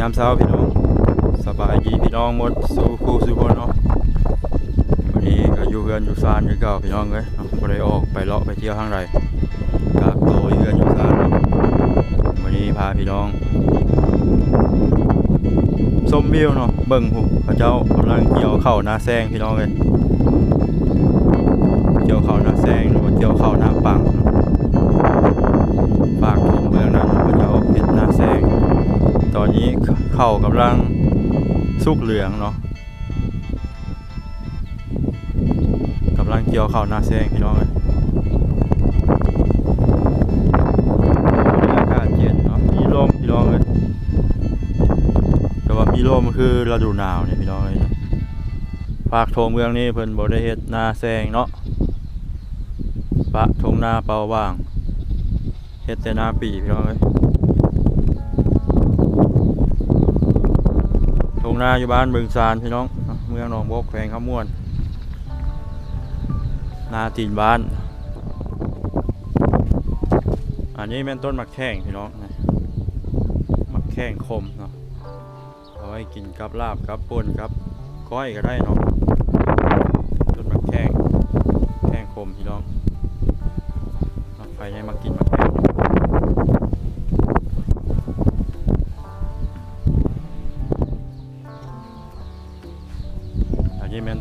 ยามเช้าพี่น้องสบายดีพี่น้องหมดสู่คู่สู่คนเนาะวันนี้ก็อยู่เฮือนอยู่ซานคือเก่าพี่น้องเอ้ยเนาได้ออกไปเลาะไปเที่ยวทางใดกากโตเฮือนอยู่ซานเนาะวันนี้พาพี่น้องชมวิวเนาะเบิ่งหูเขาเจ้ากำลังเกี่ยวเข้าวนาแซงพี่น้องเอ้ยเกี่ยวเข้าวนาแซงหรือว่าเกี่ยวเข้าะ ฝากทงเมืองนั้นพระเจ้าเพชรนาแซง ตอนนี้ เข้ากำลังสุกเหลืองเนาะกำลังเกี่ยวข้าวนาแซงพี่น้องเลยอากาศเย็นเนาะมีลมพี่น้องเลยแต่ว่ามีลมคือฤดูหนาวเนี่ยพี่น้องเลยฝากทงเมืองนี้เพิ่นบ่ได้เฮ็ดนาแซงเนาะปะทงนาเปล่าว่างเฮ็ดแต่หน้าปีพี่น้องเอ้ยทง นาอยู่บ้านเบิงซานพี่น้อง เมืองหนองบกแขวงข้ามวน นาตีนบ้าน อันนี้เป็นต้นมักแข้งพี่น้องนะมักแข้งคมเนาะเอาไว้กินกับลาบกับป่นกับก้อยก็ได้เนาะต้นมักแข้งแข้งคมพี่น้องเอาไปให้มากินมัก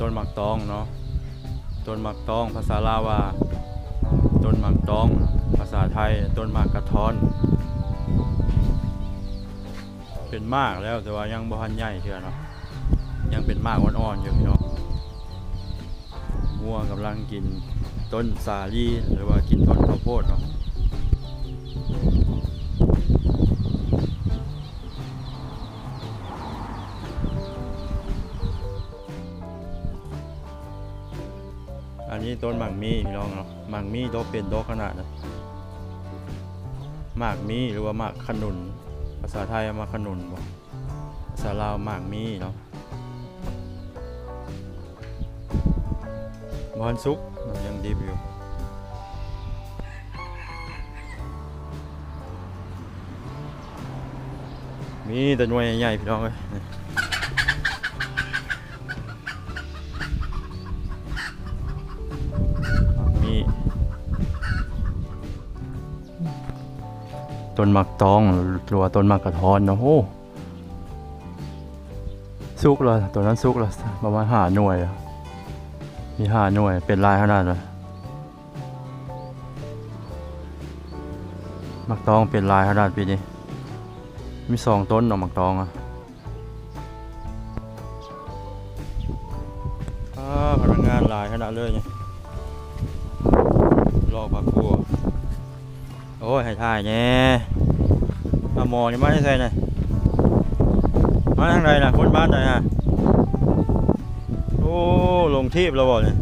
ต้นหมักตองเนาะต้นหมักตอง ภาษาลาวาต้นหมักตอง ภาษาไทยต้นหมากกระท้อน เป็นมากแล้วแต่ว่ายังบ่ทันใหญ่เท่าเนาะยังเป็นมากอ่อนๆอยู่พี่น้องงัวกำลังกินต้นสาลีหรือว่ากินต้นข้าวโพดเนาะ อันนี้ต้นหมากมีพี่น้องเนาะหมากมีโตเป็นโตขนาดนะหมากมีหรือว่าหมากขนุน ภาษาไทยเอามาขนุนบ่ภาษาลาวหมากมีเนาะบอนซุกยังดิบอยู่มีแต่หน่วยใหญ่ๆพี่น้องเอ้ย ต้นหมักตองหรือว่าต้นหมักกระท้อนเนาะโอ้สุกเลยตัวนั้นสุกเลยประมาณห้าหน่วยอะมีห้าหน่วยเป็นลายขนาดเลยหมักตองเป็นลายขนาดปีนี้ มีสองต้นเนาะหมักตองอะพนักงานลายขนาดเลยเนี่ยรอบพักครัว โอ้ยให้ถ่ายแน่มาหมอนี่มาได้ใส่หน่อยมาทางใดน่ะคนบ้านไหนฮะโอ้ลงทีบแล้วบ่เนี่ย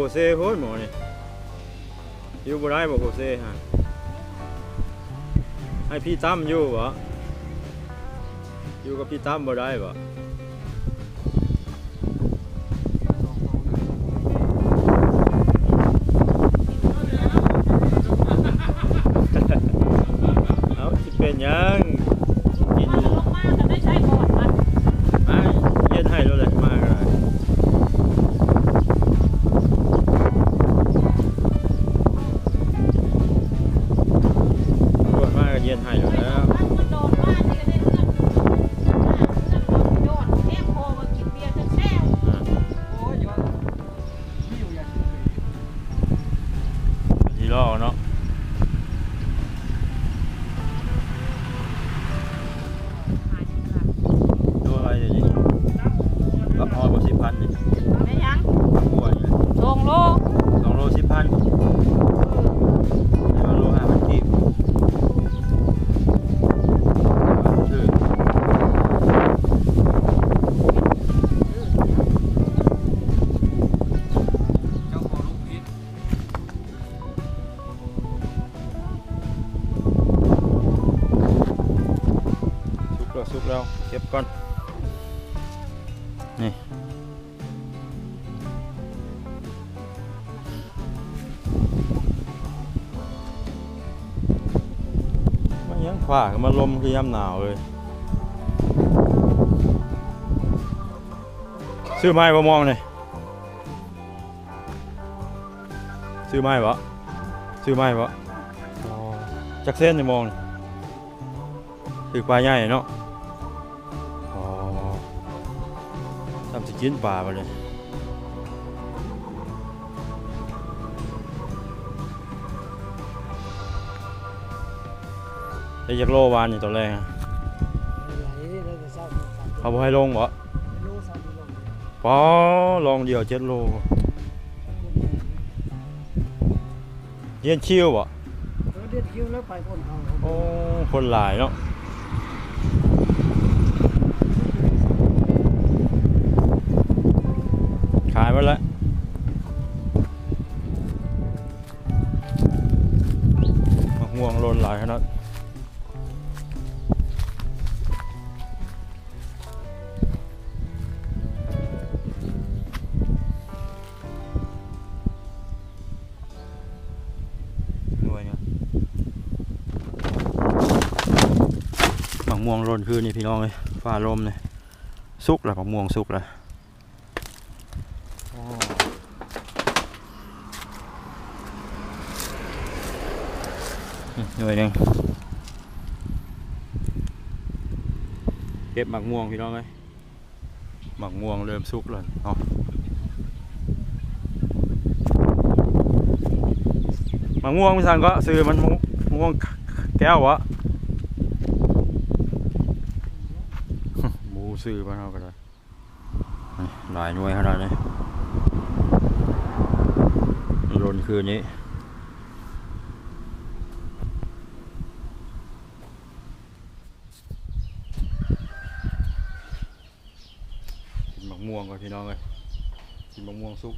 โคเซ่โพดหมอนี่อยู่บ่ได้บ่โคเซ่ฮะให้พี่ตั้มอยู่บ่อยู่กับพี่ตั้มบ่ได้บ่ ทีล่ เก็บก่อน นี่มันยังขวาก็มาลมคือยามหนาวเลย ซื้อไม้บ่มองเลยซื้อไม้บ่ซื้อไม้บ่อ๋อจักเส้นจะมองนี่คือปลาใหญ่เนาะ กินปลาไปเลยได้จักโลวานอยู่ตอนแรกอะไหลแล้วจะเศร้าเขาบ่ให้ลงบ่รู้เศร้าที่ลงปอลองเดียวเจ็ดโลเย็นชิวบ่เออเด็ดคิวแล้วไปพ่นเขาโอ้คนหลายเนาะ ม่วงหล่นคือนี่พี่น้องเลยฟ้าลมเนี่ยสุกล้วมะม่วงสุกล้วอ๋อนี่หน่วยหนึงเก็บมะม่วงพี่น้องเลยมะม่วงเริ่มสุกแล้วเนาะมะม่วงพี่สันก็ซื้อมันม่วงแก้ววะ หมู ซื้อมาเอาก็ได้นี่หลายหน่วยขนาดนี้โดนคืนนี้กินมะม่วงก่อนพี่น้องเลยกินมะม่วงสุก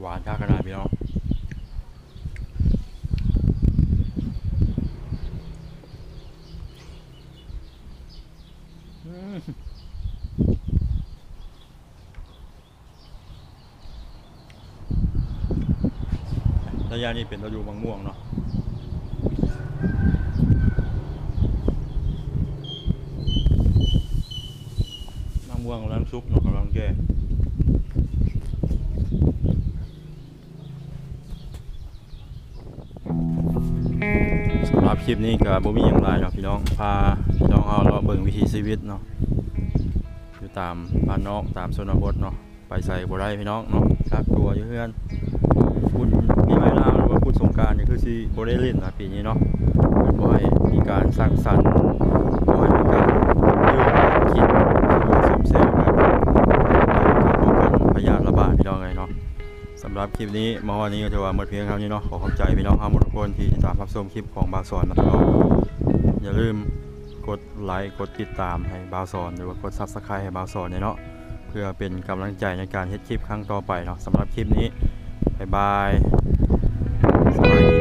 หวานข้าขนาดพี่น้องอืมระยะนี้เป็นฤดูมะม่วงเนาะมะม่วงกำลังซุกเนาะกำลังแก่สำหรับ คลิปนี้กับบ่มีอย่างไรเนาะพี่น้องพาพี่น้องเอาเราเบิ่งวิธีชีวิตเนาะอยู่ตามบ้านนอกตามชนบทเนาะไปใส่บ่ได้พี่น้องเนาะกักตัวอยู่เพื่อนคุณมีไม่ลาวหรือว่าคุณสงการนี่คือสิบ่ได้เล่นนะปีนี้เนาะบ่ให้มีการสร้างสรรค์บ่ให้มีการดื่มกินหรือว่าซึมเซลกันป้องกันพยาธิระบาดพี่น้องเลยเนาะสำหรับคลิปนี้มาวันนี้ก็ถือว่าหมดเพียงเท่านี้เนาะขอขอบใจพี่น้องทั้งหมดทุกคนที่ติดตามรับชมคลิปของบาสอนนะครับองอย่าลืมกดไลค์กดติดตามให้บาสอนหรือว่ากดซับสไครต์ให้บาสอนเนี่ยเนาะเพื่อเป็นกำลังใจในการเฮ็ดคลิปครั้งต่อไปเนาะสำหรับคลิปนี้บายบาย